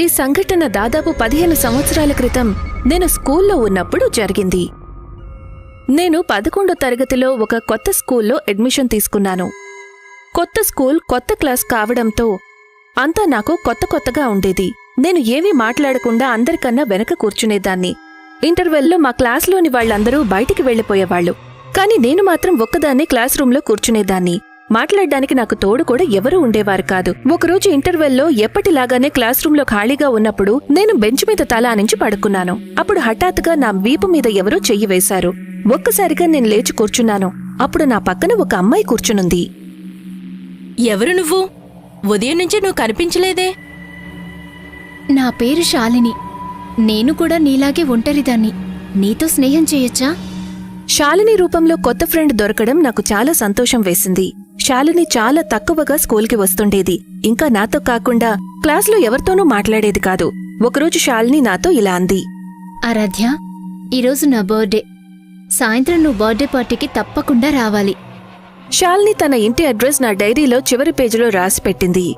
ఈ సంఘటన దాదాపు పదిహేను సంవత్సరాల క్రితం నేను స్కూల్లో ఉన్నప్పుడు జరిగింది. నేను పదకొండో తరగతిలో ఒక కొత్త స్కూల్లో అడ్మిషన్ తీసుకున్నాను. కొత్త స్కూల్ కొత్త క్లాస్ కావడంతో అంతా నాకు కొత్త కొత్తగా ఉండేది. నేను ఏమీ మాట్లాడకుండా అందరికన్నా వెనక కూర్చునేదాన్ని. ఇంటర్వెల్లో మా క్లాస్లోని వాళ్ళందరూ బయటికి వెళ్ళిపోయేవాళ్ళు కాని నేను మాత్రం ఒక్కదాన్నే క్లాస్ రూంలో కూర్చునేదాన్ని. మాట్లాడడానికి నాకు తోడు కూడా ఎవరూ ఉండేవారు కాదు. ఒకరోజు ఇంటర్వెల్లో ఎప్పటిలాగానే క్లాస్ రూంలో ఖాళీగా ఉన్నప్పుడు నేను బెంచ్ మీద తల ఆనించి పడుకున్నాను. అప్పుడు హఠాత్తుగా నా వీపు మీద ఎవరో చెయ్యి వేశారు. ఒక్కసారిగా నేను లేచి కూర్చున్నాను. అప్పుడు నా పక్కన ఒక అమ్మాయి కూర్చునుంది. ఎవరు నువ్వు? ఉదయం నుంచి నువ్వు కనిపించలేదే? నా పేరు శాలిని. నేను కూడా నీలాగే ఒంటరిదాన్ని. నీతో స్నేహం చేయొచ్చా? శాలిని రూపంలో కొత్త ఫ్రెండ్ దొరకడం నాకు చాలా సంతోషం వేసింది. శాలిని చాలా తక్కువగా స్కూల్కి వస్తుండేది. ఇంకా నాతో కాకుండా క్లాస్లో ఎవరితోనూ మాట్లాడేది కాదు. ఒకరోజు శాలిని నాతో ఇలా అంది. ఆరాధ్య ఈరోజు నా బర్త్డే. సాయంత్రం నువ్వు బర్త్డే పార్టీకి తప్పకుండా రావాలి. శాలిని తన ఇంటి అడ్రస్ నా డైరీలో చివరి పేజీలో రాసి పెట్టింది.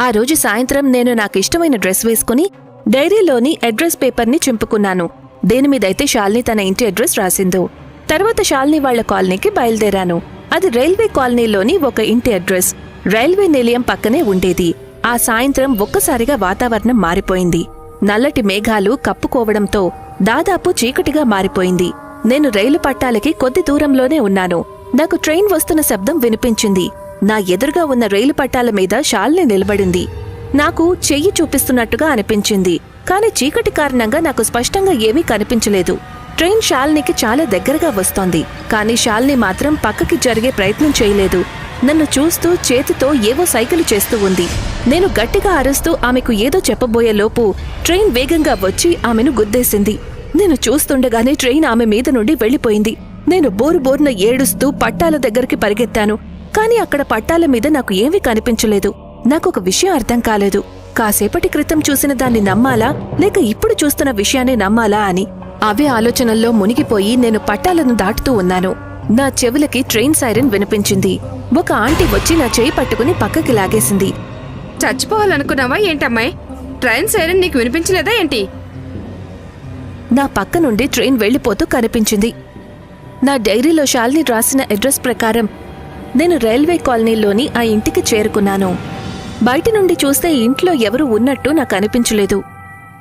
ఆ రోజు సాయంత్రం నేను నాకు ఇష్టమైన డ్రెస్ వేసుకుని డైరీలోని అడ్రస్ పేపర్ని చింపుకున్నాను. దేనిమీదైతే శాలిని తన ఇంటి అడ్రస్ రాసిందో తర్వాత శాలిని వాళ్ళ కాలనీకి బయలుదేరాను. అది రైల్వే కాలనీలోని ఒక ఇంటి అడ్రస్. రైల్వే నిలయం పక్కనే ఉండేది. ఆ సాయంత్రం ఒక్కసారిగా వాతావరణం మారిపోయింది. నల్లటి మేఘాలు కప్పుకోవడంతో దాదాపు చీకటిగా మారిపోయింది. నేను రైలు పట్టాలకి కొద్ది దూరంలోనే ఉన్నాను. నాకు ట్రైన్ వస్తున్న శబ్దం వినిపించింది. నా ఎదురుగా ఉన్న రైలు పట్టాల మీద షాల్ని నిలబడింది. నాకు చెయ్యి చూపిస్తున్నట్టుగా అనిపించింది. కాని చీకటి కారణంగా నాకు స్పష్టంగా ఏమీ కనిపించలేదు. ట్రైన్ శాలినికి చాలా దగ్గరగా వస్తోంది కానీ శాలిని మాత్రం పక్కకి జరిగే ప్రయత్నం చేయలేదు. నన్ను చూస్తూ చేతితో ఏవో సైకిలు చేస్తూ ఉంది. నేను గట్టిగా అరుస్తూ ఆమెకు ఏదో చెప్పబోయే లోపు ట్రైన్ వేగంగా వచ్చి ఆమెను గుద్దేసింది. నేను చూస్తుండగానే ట్రైన్ ఆమె మీద నుండి వెళ్ళిపోయింది నేను బోరు బోరున ఏడుస్తూ పట్టాల దగ్గరికి పరిగెత్తాను కాని అక్కడ పట్టాల మీద నాకు ఏమీ కనిపించలేదు. నాకొక విషయం అర్థం కాలేదు. కాసేపటి క్రితం చూసిన దాన్ని నమ్మాలా లేక ఇప్పుడు చూస్తున్న విషయాన్ని నమ్మాలా అని. అవే ఆలోచనల్లో మునిగిపోయి నేను పట్టాలను దాటుతూ ఉన్నాను. నా చెవులకి ట్రైన్ సైరన్ వినిపించింది. ఒక ఆంటీ వచ్చి నా చేయి పట్టుకుని పక్కకి లాగేసింది. చచ్చిపోవాలనుకున్నావా ఏంటమ్మాయి? ట్రైన్ సైరన్ నీకు వినిపించలేదా ఏంటి? నా పక్క నుండి ట్రైన్ వెళ్ళిపోతూ కనిపించింది. నా డైరీలో శాలిని రాసిన అడ్రస్ ప్రకారం నేను రైల్వే కాలనీలోని ఆ ఇంటికి చేరుకున్నాను. బయట నుండి చూస్తే ఇంట్లో ఎవరు ఉన్నట్టు నాకు అనిపించలేదు.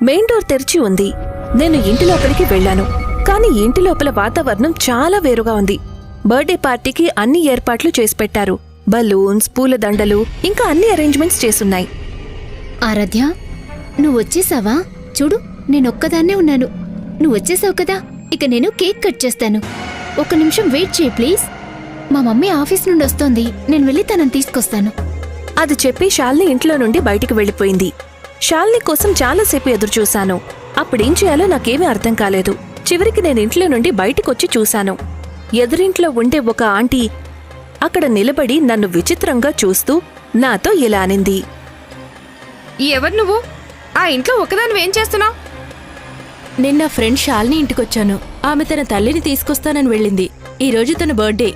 మెయిన్ డోర్ తెరిచి ఉంది. నేను ఇంటి లోపలికి వెళ్ళాను. కానీ ఇంటి లోపల వాతావరణం చాలా వేరుగా ఉంది. బర్త్డే పార్టీకి అన్ని ఏర్పాట్లు చేసి పెట్టారు. బలూన్స్ పూలదండలు ఇంకా అన్ని అరేంజ్మెంట్స్ చేసున్నాయి. ఆరాధ్య నువ్వు వచ్చేసావా? చూడు నేనొక్కదాన్నే ఉన్నాను. నువ్వు వచ్చేసావు కదా? ఇక నేను కేక్ కట్ చేస్తాను. ఒక నిమిషం వెయిట్ చేయి ప్లీజ్. మా మమ్మీ ఆఫీస్ నుండి వస్తోంది. నేను వెళ్ళి తనని తీసుకొస్తాను. అది చెప్పి శాలిని ఇంట్లో నుండి బయటికి వెళ్ళిపోయింది. శాలిని కోసం చాలాసేపు ఎదురుచూశాను. అప్పుడేం చేయాలో నాకేమీ అర్థం కాలేదు. చివరికి నేను ఇంట్లో నుండి బయటికొచ్చి చూశాను. ఎదురింట్లో ఉండే ఒక ఆంటీ అక్కడ నిలబడి నన్ను విచిత్రంగా చూస్తూ నాతో ఇలా అనింది. ఎవరు నువ్వు? ఆ ఇంట్లో ఒకదాని ఏం చేస్తున్నావు? నిన్న ఫ్రెండ్ శాలిని ఇంటికొచ్చాను. ఆమె తన తల్లిని తీసుకొస్తానని వెళ్ళింది. ఈరోజు తన బర్త్డే.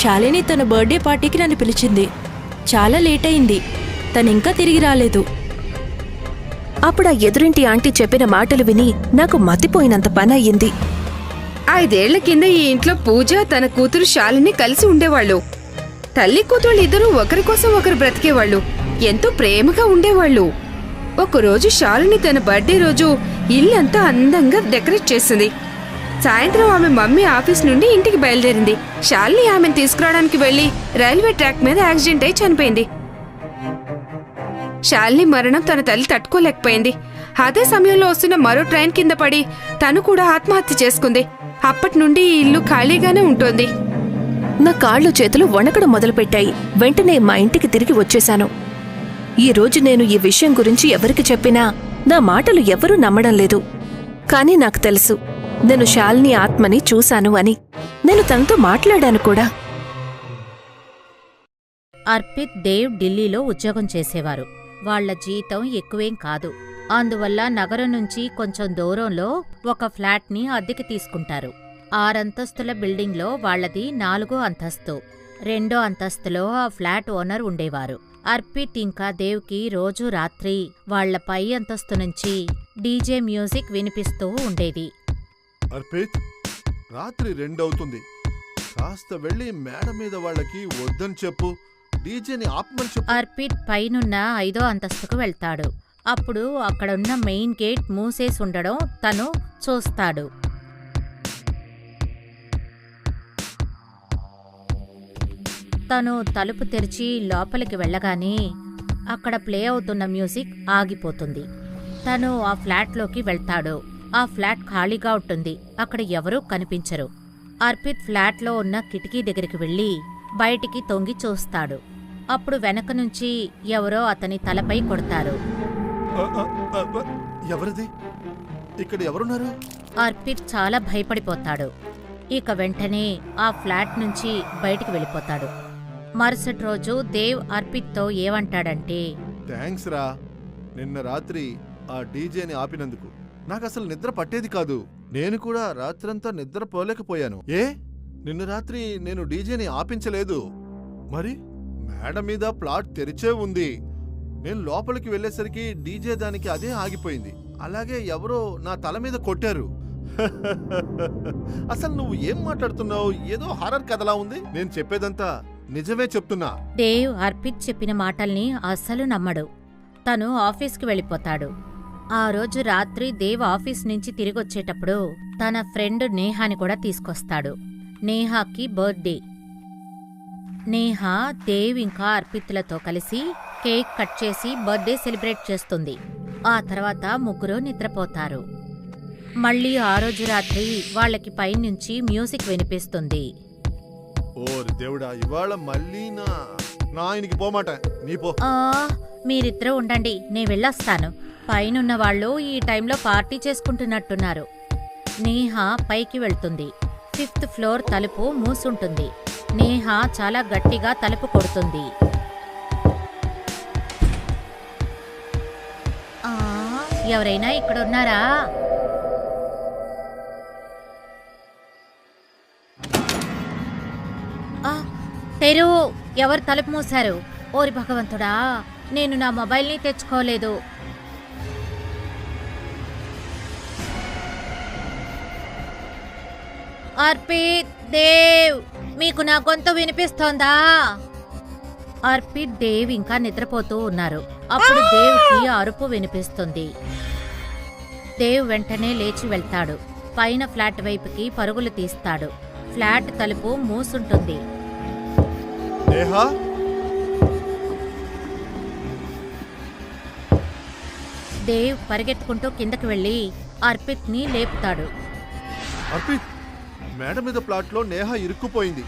శాలిని తన బర్త్డే పార్టీకి నన్ను పిలిచింది. చాలా లేట్ అయింది. తనింకా తిరిగి రాలేదు. అప్పుడు ఆ ఎదురింటి ఆంటీ చెప్పిన మాటలు విని నాకు మతిపోయినంత పని అయ్యింది ఐదేళ్ళ కింద ఈ ఇంట్లో పూజ తన కూతురు శాలిని కలిసి ఉండేవాళ్ళు. తల్లి కూతుళ్ళు ఇద్దరూ ఒకరి కోసం ఒకరు బ్రతికేవాళ్ళు. ఎంతో ప్రేమగా ఉండేవాళ్ళు. ఒకరోజు శాలిని తన బర్త్డే రోజు ఇల్లంతా అందంగా డెకరేట్ చేసింది. సాయంత్రం ఆమె మమ్మీ ఆఫీస్ నుండి ఇంటికి బయలుదేరింది. శాలిని ఆమెను తీసుకురావడానికి వెళ్ళి రైల్వే ట్రాక్ మీద యాక్సిడెంట్ అయి చనిపోయింది. శాలిని మరణం తన తల్లి తట్టుకోలేకపోయింది. అదే సమయంలో వస్తున్న మరో ట్రైన్ కింద పడి తను కూడా ఆత్మహత్య చేసుకుంది. అప్పటి నుండి ఈ ఇల్లు ఖాళీగానే ఉంటుంది. నా కాళ్ళు చేతులు వణకడం మొదలుపెట్టాయి. వెంటనే మా ఇంటికి తిరిగి వచ్చేశాను. ఈ రోజు నేను ఈ విషయం గురించి ఎవరికి చెప్పినా నా మాటలు ఎవరూ నమ్మడం లేదు. కానీ నాకు తెలుసు నేను శాలిని ఆత్మని చూశాను అని. నేను తనతో మాట్లాడాను కూడా. అర్పిత్ దేవ్ ఢిల్లీలో ఉద్యోగం చేసేవారు. వాళ్ళ జీతం ఎక్కువేం కాదు. అందువల్ల నగరం నుంచి కొంచెం దూరంలో ఒక ఫ్లాట్ని అద్దెకి తీసుకుంటారు. ఆరంతస్తుల బిల్డింగ్లో వాళ్ళది నాలుగో అంతస్తు. రెండో అంతస్తులో ఆ ఫ్లాట్ ఓనర్ ఉండేవారు. అర్పిత్ ఇంకా దేవ్కి రోజు రాత్రి వాళ్ళ పై అంతస్తు నుంచి డీజే మ్యూజిక్ వినిపిస్తూ ఉండేది. అర్పిత్ రాత్రి రెండవుతుంది. కాస్త వెళ్ళి మేడ మీద వాళ్ళకి వద్దని చెప్పు. డీజేని ఆపమని చెప్పు. అర్పిత్ పైనున్న ఐదో అంతస్తుకు వెళ్తాడు. అప్పుడు అక్కడున్న మెయిన్ గేట్ మూసేసి ఉండడం తను చూస్తాడు. తను తలుపు తెరిచి లోపలికి వెళ్ళగానే అక్కడ ప్లే అవుతున్న మ్యూజిక్ ఆగిపోతుంది. తను ఆ ఫ్లాట్లోకి వెళ్తాడు. ఆ ఫ్లాట్ ఖాళీగా ఉంటుంది. అక్కడ ఎవరూ కనిపించరు. అర్పిత్ ఫ్లాట్లో ఉన్న కిటికీ దగ్గరికి వెళ్ళి బయటికి తొంగి చూస్తాడు. అప్పుడు వెనక నుంచి ఎవరో అతని తలపై కొడతారు. ఎవరిది? ఇక్కడ ఎవరున్నారు? అర్పిత్ చాలా భయపడిపోతాడు. ఇక వెంటనే ఆ ఫ్లాట్ నుంచి బయటికి వెళ్ళిపోతాడు. మరుసటి రోజు దేవ్ అర్పిత్తో ఏమంటాడంటే థ్యాంక్స్ రా. నిన్న రాత్రి ఆ డీజేని ఆపినందుకు. నాకు అసలు నిద్ర పట్టేది కాదు. నేను కూడా రాత్రంతా నిద్ర పోలేకపోయాను. ఏ? నిన్న రాత్రి నేను డీజేని ఆపించలేదు. మరి? మేడ మీద ప్లాట్ తెరిచే ఉంది. నేను లోపలికి వెళ్ళేసరికి డీజే దానికి అదే ఆగిపోయింది. అలాగే ఎవరో నా తల మీద కొట్టారు. అసలు నువ్వు ఏం మాట్లాడుతున్నావు? ఏదో హారర్ కథలా ఉంది. నేను చెప్పేదంతా నిజమే చెప్తున్నా. దేవ్ అర్పిత్ చెప్పిన మాటల్ని అస్సలు నమ్మడు. తను ఆఫీస్కి వెళ్ళిపోతాడు. ఆ రోజు రాత్రి దేవ్ ఆఫీస్ నుంచి తిరిగొచ్చేటప్పుడు తన ఫ్రెండ్ నేహాని కూడా తీసుకొస్తాడు. నేహాకి బర్త్డే. నేహా దేవ్ ఇంకా అర్పిత్లతో కలిసి కేక్ కట్ చేసి బర్త్డే సెలబ్రేట్ చేస్తుంది. ఆ తర్వాత ముగ్గురు నిద్రపోతారు. మళ్ళీ ఆ రోజు రాత్రి వాళ్ళకి పైనుంచి మ్యూజిక్ వినిపిస్తుంది. ఓరి దేవుడా ఇవాళ మళ్ళీ నా నా పోమాట. నీ పో. ఆ మీరిద్దరూ ఉండండి నేను వెళ్ళొస్తాను. పైనున్న వాళ్ళు ఈ టైంలో పార్టీ చేసుకుంటున్నట్టున్నారు. నేహ పైకి వెళ్తుంది. ఫిఫ్త్ ఫ్లోర్ తలుపు మూసుంటుంది. నేహ చాలా గట్టిగా తలుపు కొడుతుంది. ఎవరైనా ఇక్కడ ఉన్నారా తెరు ఎవరు తలుపు మూశారు? ఓరి భగవంతుడా నేను నా మొబైల్ని తెచ్చుకోలేదు. అర్పిత్ దేవ్ మీకు నా గొంతు వినిపిస్తోందా? అర్పిత్ దేవ్ ఇంకా నిద్రపోతూ ఉన్నారు. అప్పుడు దేవ్కి అరుపు వినిపిస్తుంది. దేవ్ వెంటనే లేచి వెళ్తాడు. పైన ఫ్లాట్ వైపుకి పరుగులు తీస్తాడు. ఫ్లాట్ తలుపు మూసుంటుంది. దేవ్ పరిగెత్తుకుంటూ కిందకి వెళ్ళి అర్పిత్ని లేపుతాడు. అర్పిత్! మేడ మీద ప్లాట్లో నేహ ఇరుక్కుపోయింది.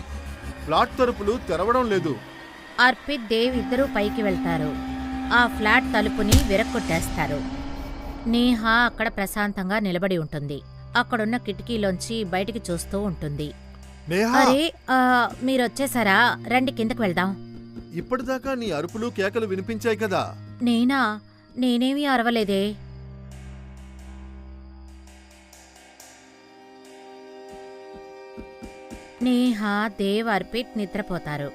ప్లాట్ తలుపులు తెరవడం లేదు. అర్పిత్ దేవ్ ఇద్దరూ పైకి వెళ్తారు. ఆ ఫ్లాట్ తలుపుని విరక్కొట్టేస్తారు. నేహ అక్కడ ప్రశాంతంగా నిలబడి ఉంటుంది. అక్కడున్న కిటికీలోంచి బయటికి చూస్తూ ఉంటుంది. నేహా! అరే ఆ, మీరొచ్చేసారా? రండి కిందకి వెళ్దాం. ఇప్పటిదాకా నీ అరుపులు కేకలు వినిపించాయి కదా. నేనా? నేనేమీ అరవలేదే. నేహ దేవ్ అర్పిత్ నిద్రపోతారు.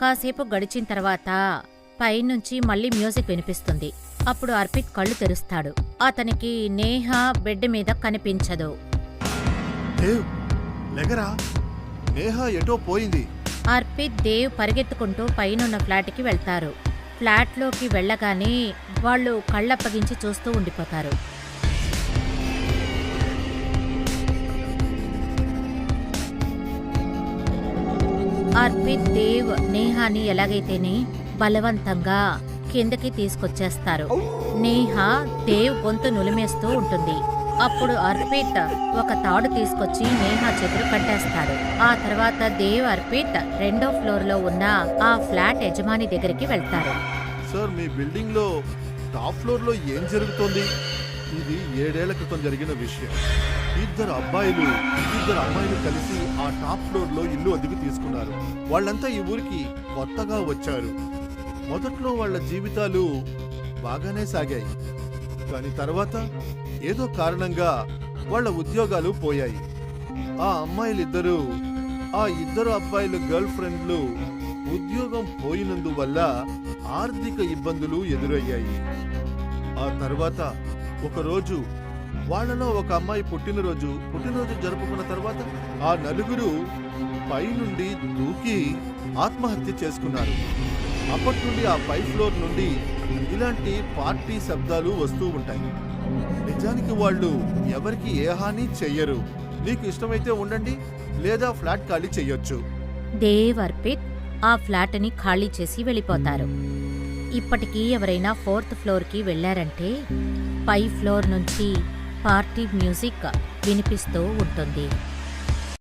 కాసేపు గడిచిన తర్వాత పైనుంచి మళ్ళీ మ్యూజిక్ వినిపిస్తుంది. అప్పుడు అర్పిత్ కళ్ళు తెరుస్తాడు. అతనికి నేహ బెడ్ మీద కనిపించదు. అర్పిత్ దేవ్ పరిగెత్తుకుంటూ పైనున్న ఫ్లాట్కి వెళ్తారు. ఫ్లాట్లోకి వెళ్ళగానే వాళ్ళు కళ్ళప్పగించి చూస్తూ ఉండిపోతారు. అర్పిత్ దేవ్ నేహాని ఎలాగైతేనే బలవంతంగా కిందకి తీసుకొచ్చేస్తారు. నేహ దేవ్ గొంతు నులిమేస్తూ ఉంటుంది. అప్పుడు అర్పిత్ ఒక తాడు తీసుకొచ్చి నేహా చేతులు కట్టేస్తాడు. ఆ తర్వాత దేవ్ అర్పిత్ రెండో ఫ్లోర్లో ఉన్న ఆ ఫ్లాట్ యజమాని దగ్గరికి వెళ్తారు. సార్ మీ బిల్డింగ్లో టాప్ ఫ్లోర్లో ఏం జరుగుతుంది? ఇది ఏడేళ్ళ క్రితం జరిగిన విషయం. ఇద్దరు అబ్బాయిలు ఇద్దరు అమ్మాయిలు కలిసి ఆ టాప్ ఫ్లోర్లో ఇల్లు అద్దెకు తీసుకున్నారు. వాళ్ళంతా ఈ ఊరికి కొత్తగా వచ్చారు. మొదట్లో వాళ్ళ జీవితాలు బాగానే సాగాయి. కానీ తర్వాత ఏదో కారణంగా వాళ్ళ ఉద్యోగాలు పోయాయి. ఆ అమ్మాయిలిద్దరూ ఆ ఇద్దరు అబ్బాయిల గర్ల్ ఫ్రెండ్లు ఉద్యోగం పోయినందువల్ల ఆర్థిక ఇబ్బందులు ఎదురయ్యాయి. ఆ తర్వాత ఒకరోజు వాళ్ళలో ఒక అమ్మాయి పుట్టినరోజు పుట్టినరోజు జరుపుకున్న తర్వాత ఆ నలుగురు పైనుండి దూకి ఆత్మహత్య చేసుకున్నారు. అప్పటి నుండి ఆ పై ఫ్లోర్ నుండి ఇలాంటి పార్టీ శబ్దాలు వస్తూ ఉంటాయి. నిజానికి వాళ్ళు ఎవరికి ఏ హాని చెయ్యరు. నీకు ఇష్టమైతే ఉండండి లేదా ఫ్లాట్ ఖాళీ చెయ్యొచ్చు. దేవ్ అర్పిత్ ఆ ఫ్లాట్ని ఖాళీ చేసి వెళ్ళిపోతారు. ఇప్పటికీ ఎవరైనా ఫోర్త్ ఫ్లోర్కి వెళ్ళారంటే పై ఫ్లోర్ నుంచి పార్టీ మ్యూజిక్ వినిపిస్తూ ఉంటుంది.